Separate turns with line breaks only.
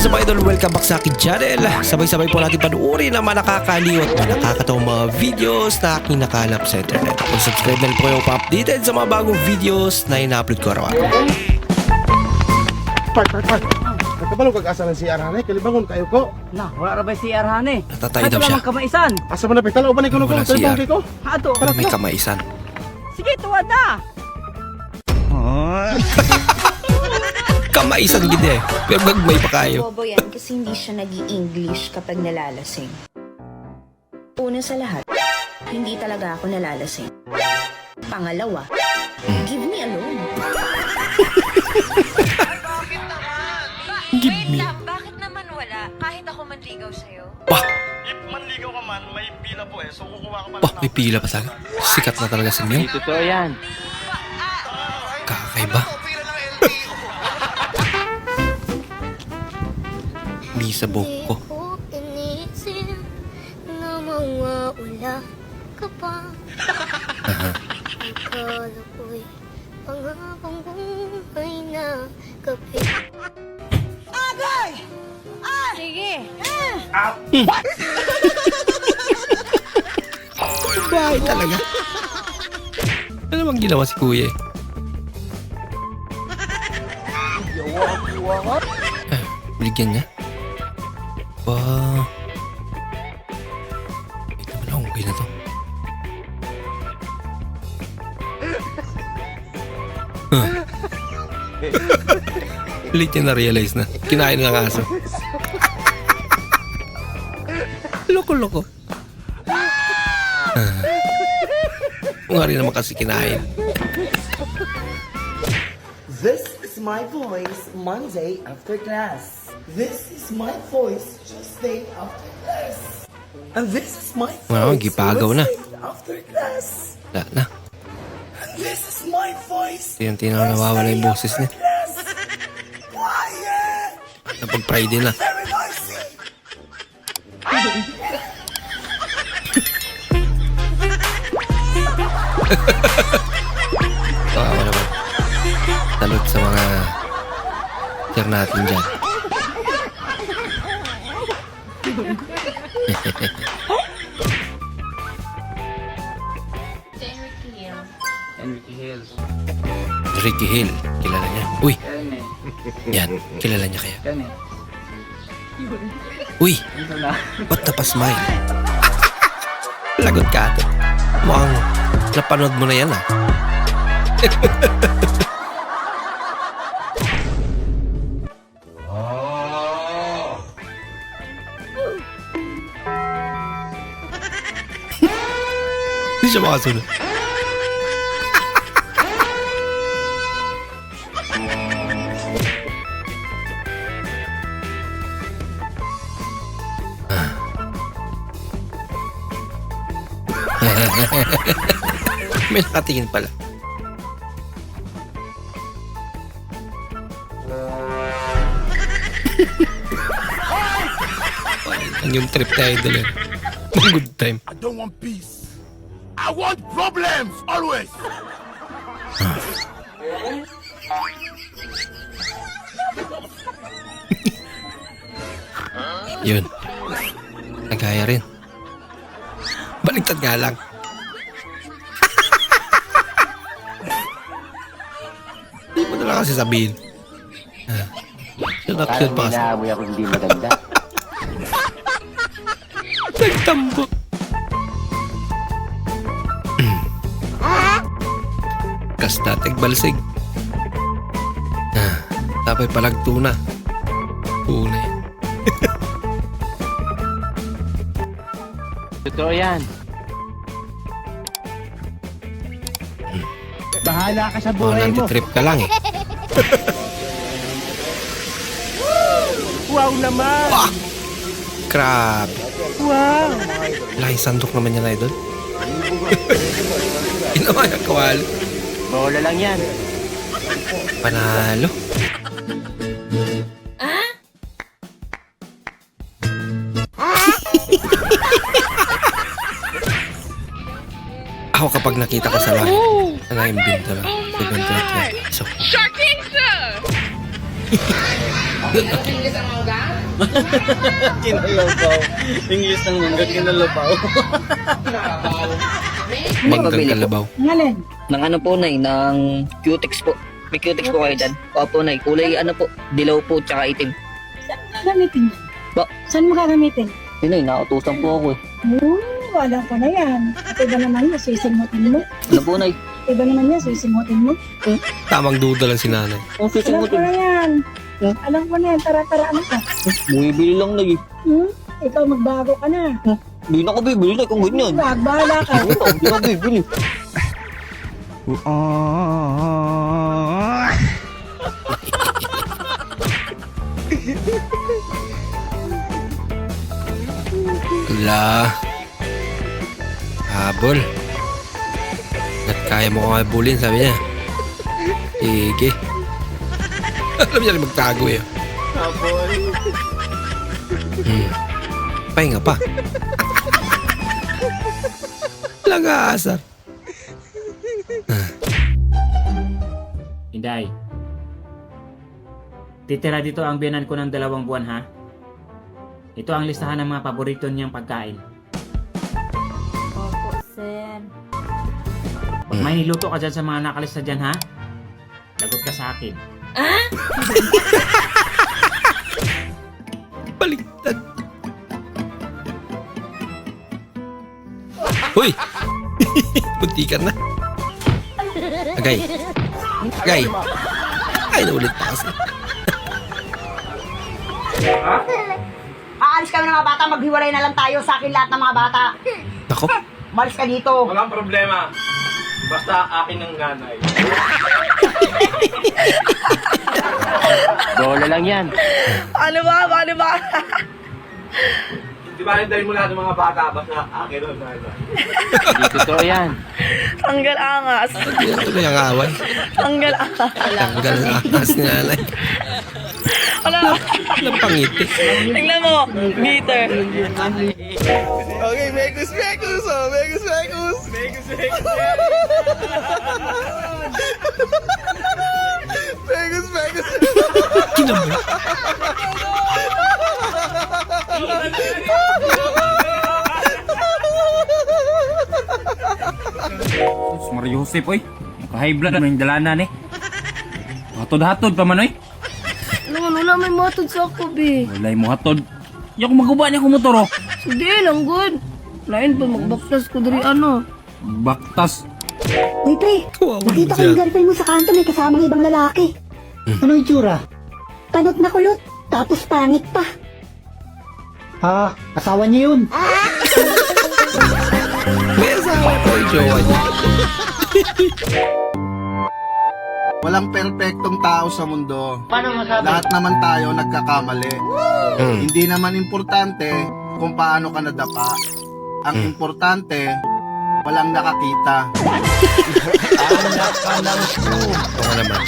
is up idol? Welcome back sa akin channel. Sabay-sabay po natin panuorin ang mga nakakaliw at mga nakakatawang mga videos na aking nakalap sa internet. Kung subscribe na po kayo pa-updated sa mga bagong videos na ina-upload ko araw-araw.
Park, park, park. Nagkabalo kag asa ng CR hanay, kalibangon kayo ko.
Na, wala ra ba si Arhane?
Natatay
Ato
daw siya.
lang kamaisan.
Asa man na pitala uban ko ko,
Wala
telefon
CR.
kay ko.
Ato.
May kamaisan.
Sige, tuwad na.
Kamaisan gid eh. Pero gagmay pa kayo.
Bobo yan kasi hindi siya nag english kapag nalalasing. Una sa lahat, hindi talaga ako nalalasing. Pangalawa, give me alone.
Give me.
Love, bakit naman wala? Kahit ako manligaw sa'yo.
Bah!
If manligaw ka man, may pila po eh. So kukuha ka pa
Bah! May pila pa sa akin. Sikat na talaga si Mio.
Totoo yan.
Kakaiba. Misa buhok ko.
Mawawala ka pa. Akala ko'y pangakong buhay na kapit.
Sige.
Bahay talaga. Ano bang ginawa si kuya? Eh, Binigyan niya. Ba... Ito na lang, okay na to. Huh. Late niya na-realize na. Kinain ng aso. Loko-loko. Kung nga rin naman kasi kinain.
This is my voice Monday after class. This is my voice Tuesday after class. And this is my
Wow, gipagaw na.
Wednesday after class.
Wala na.
And this is my voice
na nawawala yung boses niya.
Quiet!
Napag Friday na.
Very noisy!
Kawawa naman. Salute sa mga sir natin dyan.
Enrique Hills.
Ricky Hill. Kilala niya. Uy,
Yan.
Kilala niya kaya.
Yan eh.
Uy,
Ito na.
ba't napasmile? Lagot ka ate. Mukhang napanood mo na yan ah. siya makasunod. May nakatingin pala. Ang yung trip tayo dala. Good time.
I don't want peace. I want problems always.
Yun. Nagaya rin. Baliktad nga lang. Hindi mo na lang kasi sabihin. Ah. Yun action pa kasi.
Naamoy ako hindi maganda.
Nagtambo. Kasta balsig. Ah, tapay palag tuna. Tuna eh.
Totoo yan.
Bahala ka sa
Oh,
buhay mo.
trip ka lang eh.
Wow naman!
Grabe.
Wow!
Laking sandok naman yan, idol. Ginawa yung kawali.
Bola lang yan.
Panalo. Ako kapag nakita ko sa langit, ano yung binto na? Ibento na yan. So,
Kinalabaw. English ng mangga, kinalabaw.
Manggang kalabaw.
Ng ano po, Nay, ng cutex po. May cutex po kayo dyan. Opo, Nay. Kulay ano po, dilaw po, tsaka itim.
Gamitin mo.
Ba?
Saan mo gagamitin?
Yun, Nay, nakautusan po ako eh.
Oo, alam ko na yan. At iba naman yan, sisimutin mo.
Ano po, Nay?
Iba naman yan, sisimutin mo.
Tamang duda lang si nanay.
Ang
Alam ko
sisimutin.
na yan. Alam ko na yan, tara-tara ano ka.
Bumibili lang, Nay.
Hmm? Ikaw magbago ka na.
Hindi na ako bibili, Nay, kung ganyan.
Wag, bahala ka.
Hindi na ako bibili.
Wala. Habol. At kaya mo kong habulin, sabi niya. Sige. Alam niya rin magtago eh. Hmm. Pahinga pa. Walang aasar.
Inday. Titira dito ang biyanan ko ng dalawang buwan ha. Ito ang listahan ng mga paborito niyang pagkain.
Opo, sir.
Pag may niluto ka dyan sa mga nakalista dyan ha, lagot ka sa akin.
Baliktad. Uy! Buntikan na. Agay. Agay. Ay, naulit pa kasi.
Aalis kami ng mga bata, maghiwalay na lang tayo sa akin lahat ng mga bata.
Nako.
Malis ka dito.
Walang problema. Basta akin ng nanay.
Bola lang yan.
Ano ba? Ano ba?
Di ba hintayin mo lahat ng mga bata basta akin ng nanay.
Hindi totoo yan.
Tanggal angas.
Na yung away.
Tanggal angas.
Tanggal ang akas ni nanay.
Wala.
Walang pangiti.
Tingnan mo. Meter.
Okay, Megus Megus! Oh, Megus! Megus Megus! Megus Megus!
Kinabay.
Sus, Mario Josep oy. Naka-high blood na yung dalanan eh. Hatod-hatod pa man oy.
Ano, wala may matod sa ako, be.
Walay mo hatod. Di ako maguba niya kung motor oh.
Hindi, lang good. Lain pa, magbaktas ko dari ano.
Baktas.
Uy, pre. Nakita ko yung girlfriend mo sa kanto may kasamang ibang lalaki. Ano yung tsura? Panot na kulot, tapos pangit pa. Ha? Asawa niya yun.
May asawa po yung jowa niya.
Walang perpektong tao sa mundo.
Paano masabi?
Lahat naman tayo nagkakamali.
Hmm.
Hindi naman importante kung paano ka nadapa. Ang importante, walang nakakita.
Ako naman.